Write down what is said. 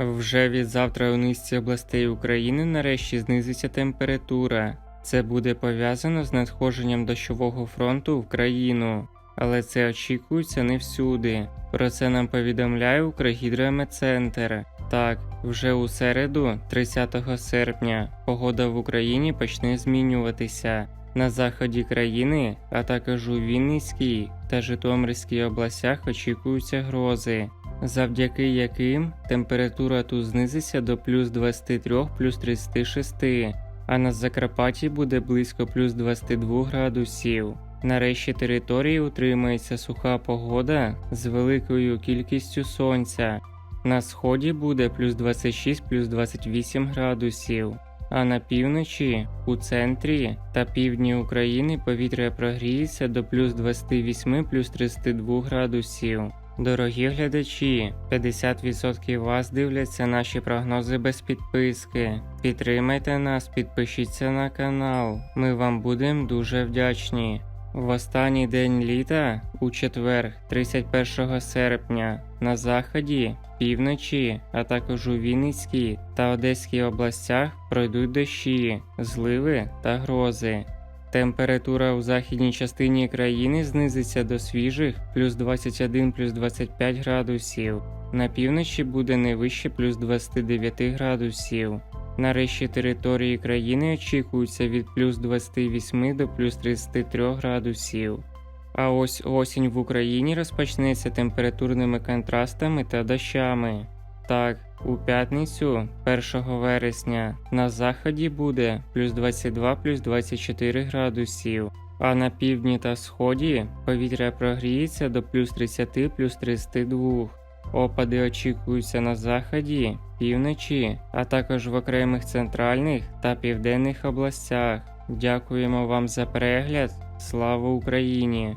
Вже від завтра у низці областей України нарешті знизиться температура. Це буде пов'язано з надходженням дощового фронту в країну, але це очікується не всюди. Про це нам повідомляє Укргідрометцентр. Так, вже у середу, 30 серпня, погода в Україні почне змінюватися. На заході країни, а також у Вінницькій та Житомирській областях очікуються грози, завдяки яким температура тут знизиться до плюс 23 плюс 36, а на Закарпатті буде близько плюс 22 градусів. Нарешті території утримається суха погода з великою кількістю сонця. На сході буде плюс 26 плюс 28 градусів. А на півночі, у центрі та півдні України повітря прогріється до плюс 28 плюс 32 градусів. Дорогі глядачі, 50% вас дивляться наші прогнози без підписки. Підтримайте нас, підпишіться на канал. Ми вам будемо дуже вдячні. В останній день літа, у четвер, 31 серпня, на заході, півночі, а також у Вінницькій та Одеській областях пройдуть дощі, зливи та грози. Температура у західній частині країни знизиться до свіжих плюс 21 плюс 25 градусів. На півночі буде не вище плюс 29 градусів. На решті території країни очікується від плюс 28 до плюс 33 градусів. А ось осінь в Україні розпочнеться температурними контрастами та дощами. Так, у п'ятницю, 1 вересня, на заході буде плюс 22 плюс 24 градусів, а на півдні та сході повітря прогріється до плюс 30 плюс 32. Опади очікуються на заході, півночі, а також в окремих центральних та південних областях. Дякуємо вам за перегляд. Слава Україні!